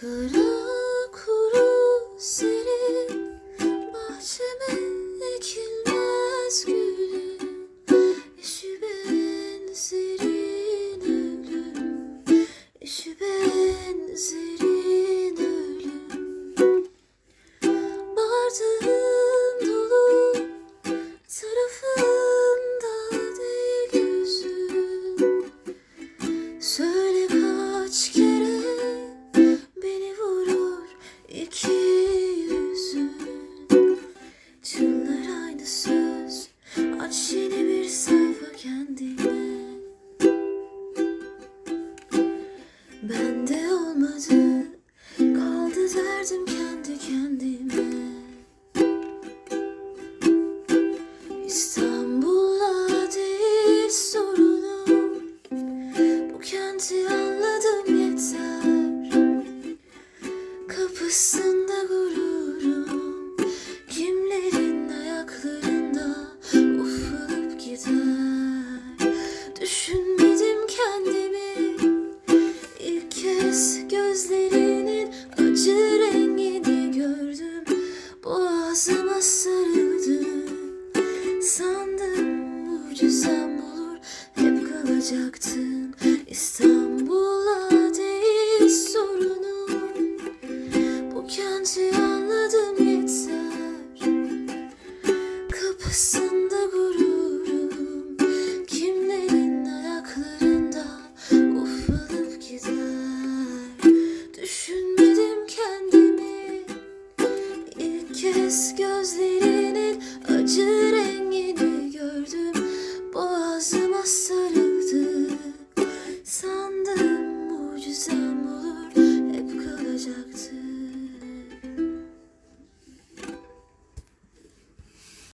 Kara kuru serin Bende olmadı. Kaldı derdim kendi kendime. İstanbul'a değil sorunum. Bu kenti anladım yeter. Kapısı sarıldı Sandım mucizem olur Hep kalacaktın. İstanbul'a değil sorunum Bu kenti anladım yeter. Kapısında gururum Kimlerin ayaklarında Ufalıp gider. Düşünmedim kendimi ilk kez gör nasıl